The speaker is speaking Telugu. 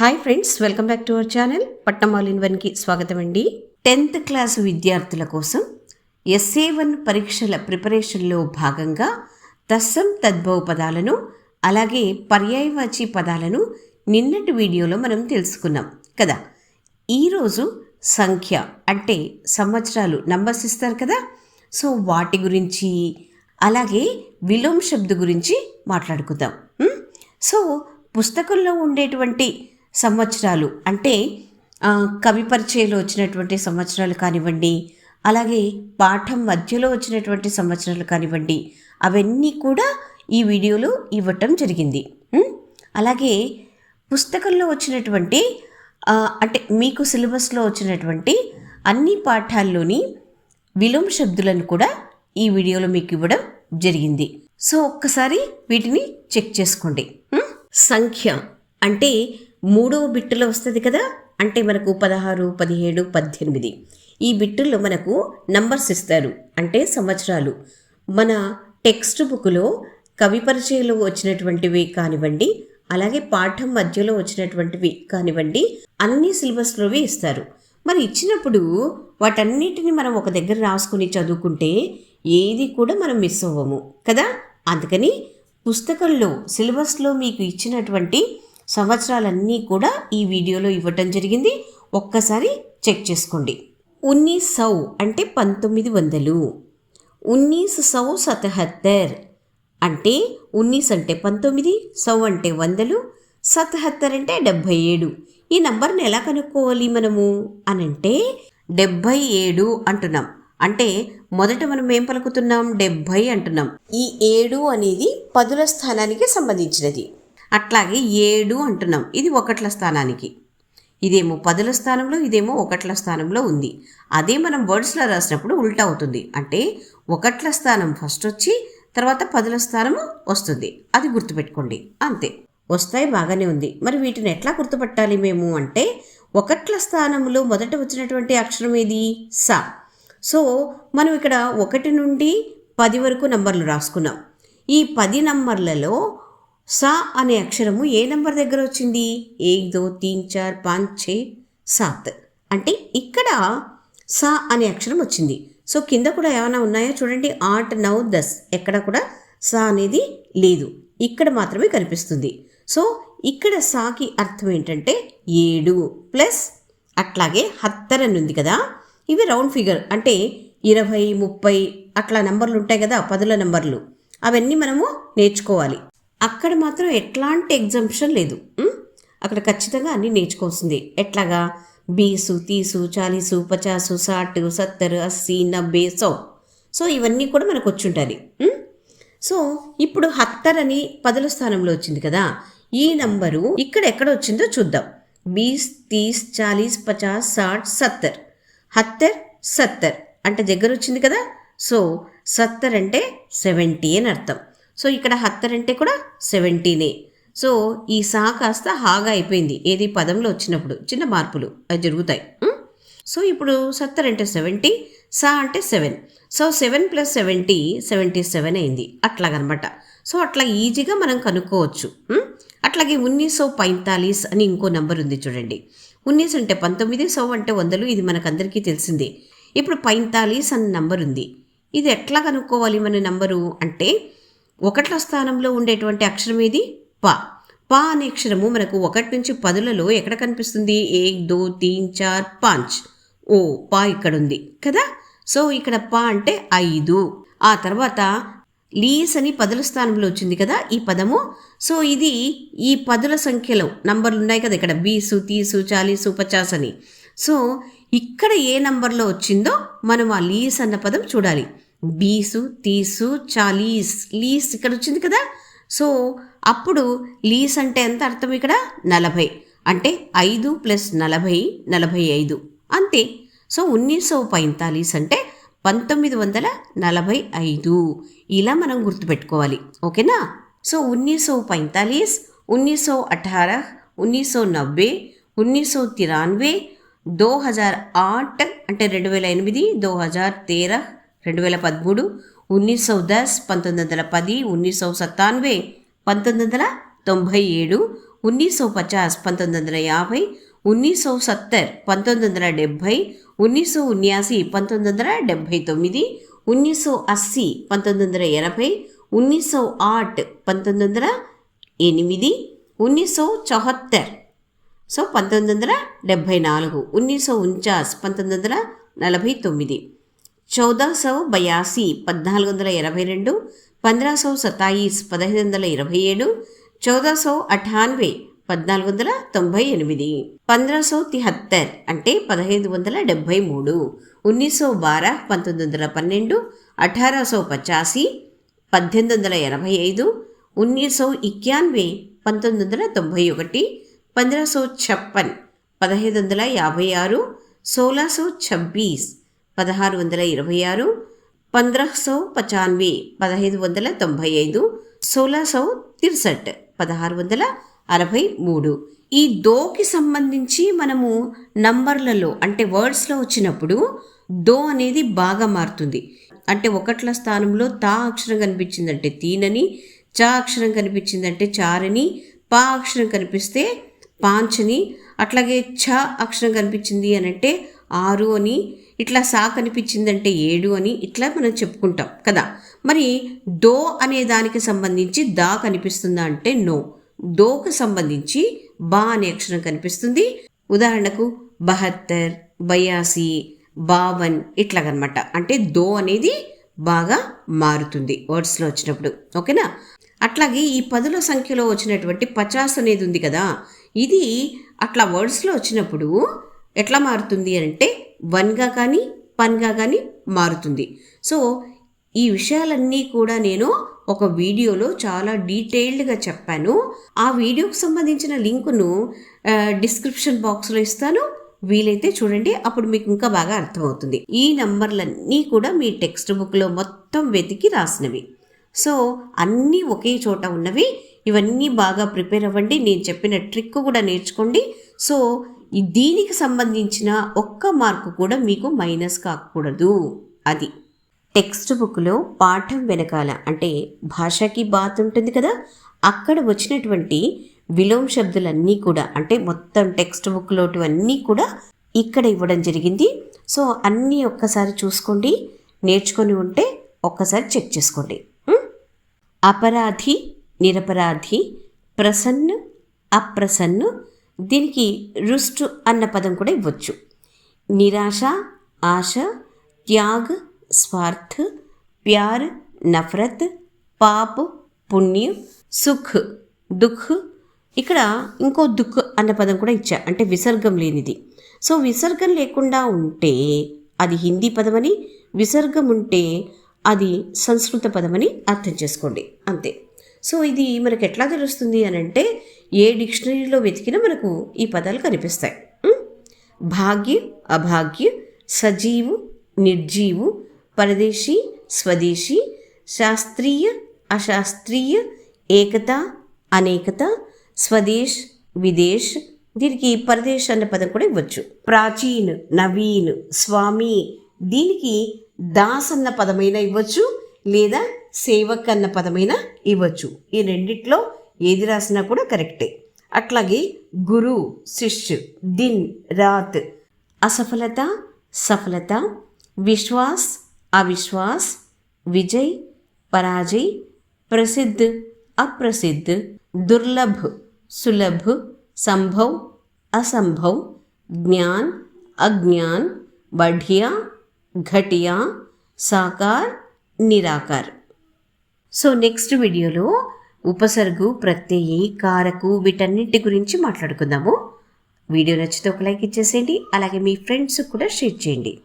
Hi friends welcome back to our channel Patnam all in వన్కి స్వాగతం అండి. టెన్త్ క్లాస్ విద్యార్థుల కోసం ఎస్ఏ వన్ పరీక్షల ప్రిపరేషన్లో భాగంగా తస్సం తద్భవ పదాలను అలాగే పర్యాయవాచి పదాలను నిన్నటి వీడియోలో మనం తెలుసుకున్నాం కదా. ఈరోజు సంఖ్య అంటే సంవత్సరాలు నంబర్స్ ఇస్తారు కదా. సో వాటి గురించి అలాగే విలోమ శబ్ద గురించి మాట్లాడుకుందాం. సో పుస్తకంలో ఉండేటువంటి సంవత్సరాలు. అంటే కవి పరిచయలో వచ్చినటువంటి సంవత్సరాలు కానివ్వండి అలాగే పాఠం మధ్యలో వచ్చినటువంటి సంవత్సరాలు కానివ్వండి అవన్నీ కూడా ఈ వీడియోలో ఇవ్వటం జరిగింది. అలాగే పుస్తకంలో వచ్చినటువంటి అంటే మీకు సిలబస్లో వచ్చినటువంటి అన్ని పాఠాల్లోని విలోమ శబ్దులను కూడా ఈ వీడియోలో మీకు ఇవ్వడం జరిగింది. సో ఒక్కసారి వీటిని చెక్ చేసుకోండి. సంఖ్య అంటే మూడవ బిట్టులో వస్తుంది కదా? అంటే మనకు పదహారు పదిహేడు పద్దెనిమిది. ఈ బిట్టుల్లో మనకు నంబర్స్ ఇస్తారు. అంటే సంవత్సరాలు. మన టెక్స్ట్ బుక్లో కవి పరిచయంలో వచ్చినటువంటివి కానివ్వండి అలాగే పాఠం మధ్యలో వచ్చినటువంటివి కానివ్వండి అన్ని సిలబస్లోవి ఇస్తారు. మరి ఇచ్చినప్పుడు వాటన్నిటిని మనం ఒక దగ్గర రాసుకుని చదువుకుంటే ఏది కూడా మనం మిస్ అవ్వము కదా? అందుకని పుస్తకంలో సిలబస్లో మీకు ఇచ్చినటువంటి సంవత్సరాలన్నీ కూడా ఈ వీడియోలో ఇవ్వటం జరిగింది. ఒక్కసారి చెక్ చేసుకోండి. ఉన్నీస్ సౌ అంటే పంతొమ్మిది వందలు. ఉన్నీస్ సౌ సతహత్తర్ అంటే ఉన్నీస్ అంటే పంతొమ్మిది సౌ అంటే వందలు సతహత్తర్ అంటే డెబ్భై ఏడు. ఈ నంబర్ని ఎలా కనుక్కోవాలి మనము? అని అంటే డెబ్భై ఏడు అంటున్నాం. అంటే మొదట మనం ఏం పలుకుతున్నాం? డెబ్భై అంటున్నాం. ఈ ఏడు అనేది పదుల స్థానానికి సంబంధించినది. అట్లాగే ఏడు అంటున్నాం. ఇది ఒకట్ల స్థానానికి. ఇదేమో పదుల స్థానంలో ఇదేమో ఒకట్ల స్థానంలో ఉంది. అదే మనం వర్డ్స్లో రాసినప్పుడు ఉల్టా అవుతుంది. అంటే ఒకట్ల స్థానం ఫస్ట్ వచ్చి తర్వాత పదుల స్థానము వస్తుంది. అది గుర్తుపెట్టుకోండి. అంతే. వస్తాయి బాగానే ఉంది. మరి వీటిని ఎట్లా గుర్తుపట్టాలి మేము? అంటే ఒకట్ల స్థానంలో మొదట వచ్చినటువంటి అక్షరం ఏది? సా. సో మనం ఇక్కడ ఒకటి నుండి పది వరకు నంబర్లు రాసుకున్నాం. ఈ పది నంబర్లలో సా అనే అక్షరము ఏ నంబర్ దగ్గర వచ్చింది? ఏక్ దో తీన్ చార్ పాంచ్ ఛే సాత్. అంటే ఇక్కడ సా అనే అక్షరం వచ్చింది. సో కింద కూడా ఏమైనా ఉన్నాయో? చూడండి ఆట్ నౌ దస్. ఎక్కడ కూడా సా అనేది లేదు. ఇక్కడ మాత్రమే కనిపిస్తుంది. సో ఇక్కడ సాకి అర్థం ఏంటంటే ఏడు ప్లస్ అట్లాగే హత్తర్ అని ఉంది కదా? ఇవి రౌండ్ ఫిగర్. అంటే ఇరవై ముప్పై అట్లా నెంబర్లు ఉంటాయి కదా పదుల నెంబర్లు. అవన్నీ మనము నేర్చుకోవాలి. అక్కడ మాత్రం ఎట్లాంటి ఎగ్జంప్షన్ లేదు. అక్కడ ఖచ్చితంగా అన్నీ నేర్చుకోవాల్సింది. ఎట్లాగా? బీసు తీసు చాలీసు పచాసు సాటు సత్తరు అస్సీ నబ్బే సో. సో ఇవన్నీ కూడా మనకు వచ్చి ఉంటుంది సో ఇప్పుడు హత్తర్ అని పదుల స్థానంలో వచ్చింది కదా. ఈ నంబరు ఇక్కడ ఎక్కడ వచ్చిందో చూద్దాం. బీస్ తీస్ చాలీస్ పచాస్ సాట్ సత్తర్. హత్తర్ సత్తర్. అంటే దగ్గర వచ్చింది కదా. సో సత్తర్ అంటే సెవెంటీ అని అర్థం. సో ఇక్కడ హత్తర్ అంటే కూడా సెవెంటీనే. సో ఈ సా కాస్త హాగా అయిపోయింది. ఏది పదంలో వచ్చినప్పుడు చిన్న మార్పులు అవి జరుగుతాయి. సో ఇప్పుడు సత్తర్ అంటే సెవెంటీ సా అంటే seven. So seven plus seventy seventy seven అయింది. అట్లాగనమాట. సో అట్లా ఈజీగా మనం కనుక్కోవచ్చు. అట్లాగే ఉన్నీసో పైంతాలీస్ అని ఇంకో నెంబర్ ఉంది చూడండి. ఉన్నీస్ అంటే పంతొమ్మిది సో అంటే వందలు ఇది మనకందరికీ తెలిసిందే. ఇప్పుడు పైంతాలీస్ అన్న నంబర్ ఉంది. ఇది ఎట్లా కనుక్కోవాలి మన నంబరు? అంటే ఒకట్ల స్థానంలో ఉండేటువంటి అక్షరం ఏది? ప. పా అనే అక్షరము మనకు ఒకటి నుంచి పదులలో ఎక్కడ కనిపిస్తుంది? ఏక్ దో తీన్ చార్ పాంచ్. ఓ పా ఇక్కడ ఉంది కదా? సో ఇక్కడ పా అంటే ఐదు. ఆ తర్వాత లీస్ అని పదుల స్థానంలో వచ్చింది కదా ఈ పదము. సో ఇది ఈ పదుల సంఖ్యలో నంబర్లు ఉన్నాయి కదా ఇక్కడ బీసు తీసు చాలీసు పచాస్ అని సో ఇక్కడ ఏ నంబర్లో వచ్చిందో మనం ఆ లీస్ అన్న పదం చూడాలి. బీసు తీసు చాలీస్ లీస్ ఇక్కడ వచ్చింది కదా? సో అప్పుడు లీస్ అంటే ఎంత అర్థం ఇక్కడ? నలభై. అంటే ఐదు ప్లస్ నలభై నలభై ఐదు. అంతే. సో ఉన్నీసో పైంతాలీస్ అంటే పంతొమ్మిది వందల నలభై ఐదు. ఇలా మనం గుర్తుపెట్టుకోవాలి. ఓకేనా? సో ఉన్నీసో పైంతాలీస్ ఉన్నీసో అఠారహ్ ఉన్నీసో నవ్వే ఉన్నీసో తిరాన్వే దో హజార్ ఆట్ అంటే రెండు వేల ఎనిమిది దో హజార్ తేరహ్ రెండు వేల పదమూడు ఉన్నీస్ సౌ దస్ పంతొమ్మిది వందల పది ఉన్నీస్ సౌ సత్తాన్వే పంతొమ్మిది వందల తొంభై ఏడు ఉన్నీస్ సౌ పచాస్ పంతొమ్మిది వందల యాభై ఉన్నీస్ సౌ సత్తర్ పంతొమ్మిది వందల డెబ్భై ఉన్నీస్ సౌ ఉన్యాసి పంతొమ్మిది వందల డెబ్భై తొమ్మిది ఉన్నీస్ సౌ అస్సీ పంతొమ్మిది వందల ఎనభై ఉన్నీస్ సౌ ఆట్ పంతొమ్మిది వందల ఎనిమిది ఉన్నీస్ సౌ చౌహత్తర్. సో పంతొమ్మిది వందల డెబ్భై నాలుగు ఉన్నీస్ సౌ ఉంచాస్ పంతొమ్మిది వందల నలభై తొమ్మిది చౌదా సౌ బయాసి పద్నాలుగు వందల ఎనభై రెండు పంద్రా సౌ సతాయిస్ పదహైదు వందల ఇరవై ఏడు చౌదా సౌ అఠాన్వే పద్నాలుగు వందల తొంభై ఎనిమిది పంద్రా సౌ తిహత్తర్ అంటే పదహైదు వందల డెబ్భై మూడు ఉన్నీస్ సౌ బారా పంతొమ్మిది వందల పన్నెండు అఠారా సౌ పచాసి పద్దెనిమిది వందల ఎనభై ఐదు ఉన్నీస్ సౌ ఇక్యాన్వే పంతొమ్మిది వందల తొంభై ఒకటి పంద్రా సౌ ఛప్పన్ పదహైదు వందల యాభై ఆరు సోలా సౌ ఛబ్బీస్ పదహారు వందల ఇరవై ఆరు పంద్రహ్ పచాన్వి పదహైదు వందల తొంభై ఐదు సోలా సౌ తిర్సట్ పదహారు వందల అరవై మూడు. ఈ దోకి సంబంధించి మనము నంబర్లలో అంటే వర్డ్స్లో వచ్చినప్పుడు దో అనేది బాగా మారుతుంది. అంటే ఒకట్ల స్థానంలో తా అక్షరం కనిపించిందంటే తీనని చా అక్షరం కనిపించిందంటే చారని పా అక్షరం కనిపిస్తే పాంచని అట్లాగే ఛ అక్షరం కనిపించింది అని అంటే ఆరు అని ఇట్లా సా కనిపించిందంటే ఏడు అని ఇట్లా మనం చెప్పుకుంటాం కదా? మరి దో అనే దానికి సంబంధించి దా కనిపిస్తుందా అంటే నో. దోకు సంబంధించి బా అనే అక్షరం కనిపిస్తుంది. ఉదాహరణకు బహత్తర్ బయాసి బావన్ ఇట్లాగనమాట. అంటే దో అనేది బాగా మారుతుంది వర్డ్స్లో వచ్చినప్పుడు ఓకేనా? అట్లాగే ఈ పదుల సంఖ్యలో వచ్చినటువంటి పచాస్ అనేది ఉంది కదా? ఇది అట్లా వర్డ్స్లో వచ్చినప్పుడు ఎట్లా మారుతుంది అంటే వన్గా కానీ పన్గా కానీ మారుతుంది. సో ఈ విషయాలన్నీ కూడా నేను ఒక వీడియోలో చాలా డీటెయిల్డ్గా చెప్పాను. ఆ వీడియోకి సంబంధించిన లింకును డిస్క్రిప్షన్ బాక్స్లో ఇస్తాను. వీలైతే చూడండి అప్పుడు మీకు ఇంకా బాగా అర్థమవుతుంది. ఈ నంబర్లన్నీ కూడా మీ టెక్స్ట్ బుక్లో మొత్తం వెతికి రాసినవి. సో అన్నీ ఒకే చోట ఉన్నవి. ఇవన్నీ బాగా ప్రిపేర్ అవ్వండి. నేను చెప్పిన ట్రిక్ కూడా నేర్చుకోండి. సో దీనికి సంబంధించిన ఒక్క మార్కు కూడా మీకు మైనస్ కాకూడదు. అది. టెక్స్ట్ బుక్లో పాఠం వెనకాల అంటే భాషకి బాత్ ఉంటుంది కదా అక్కడ వచ్చినటువంటి విలోమ శబ్దులన్నీ కూడా అంటే మొత్తం టెక్స్ట్ బుక్లోటివన్నీ కూడా ఇక్కడ ఇవ్వడం జరిగింది. సో అన్నీ ఒక్కసారి చూసుకోండి. నేర్చుకొని ఉంటే ఒక్కసారి చెక్ చేసుకోండి. అపరాధి నిరపరాధి ప్రసన్న అప్రసన్ను దీనికి రుష్టు అన్న పదం కూడా ఇవ్వచ్చు. నిరాశ ఆశ త్యాగ్ స్వార్థ్ ప్యార్ నఫరత్ పాప్ పుణ్యం సుఖ్ దుఃఖ్. ఇక్కడ ఇంకో దుఃఖ్ అన్న పదం కూడా ఇచ్చా అంటే విసర్గం లేనిది. సో విసర్గం లేకుండా ఉంటే అది హిందీ పదమని విసర్గం ఉంటే అది సంస్కృత పదమని అర్థం చేసుకోండి. అంతే. సో ఇది మనకు ఎట్లా తెలుస్తుంది అని అంటే ఏ డిక్షనరీలో వెతికినా మనకు ఈ పదాలు కనిపిస్తాయి. భాగ్య అభాగ్య సజీవు నిర్జీవు పరదేశీ స్వదేశీ శాస్త్రీయ అశాస్త్రీయ ఏకత అనేకత స్వదేశ్ విదేశ్ దీనికి పరదేశ్ అన్న పదం కూడా ఇవ్వచ్చు. ప్రాచీన్ నవీన్ స్వామి దీనికి దాస్ అన్న పదమైన ఇవ్వచ్చు లేదా సేవక్ అన్న పదమైనా ఇవ్వచ్చు. ఈ రెండిట్లో ఏది రాసినా కూడా కరెక్టే. అట్లాగే గురు శిష్యు దిన్ రాత్. అసఫలత సఫలత విశ్వాస్ అవిశ్వాస్ విజయ్ పరాజయ్ ప్రసిద్ధ్ అప్రసిద్ధ్ దుర్లభ్ సులభ్ సంభవ్ అసంభవ్ జ్ఞాన్ అజ్ఞాన్ బఢియా ఘటియా సాకార్ నిరాకార్. సో నెక్స్ట్ వీడియోలో ఉపసర్గు ప్రత్యయి కారకు వీటన్నింటి గురించి మాట్లాడుకుందాము. వీడియో నచ్చితే ఒక లైక్ ఇచ్చేసేయండి. అలాగే మీ ఫ్రెండ్స్ కూడా షేర్ చేయండి.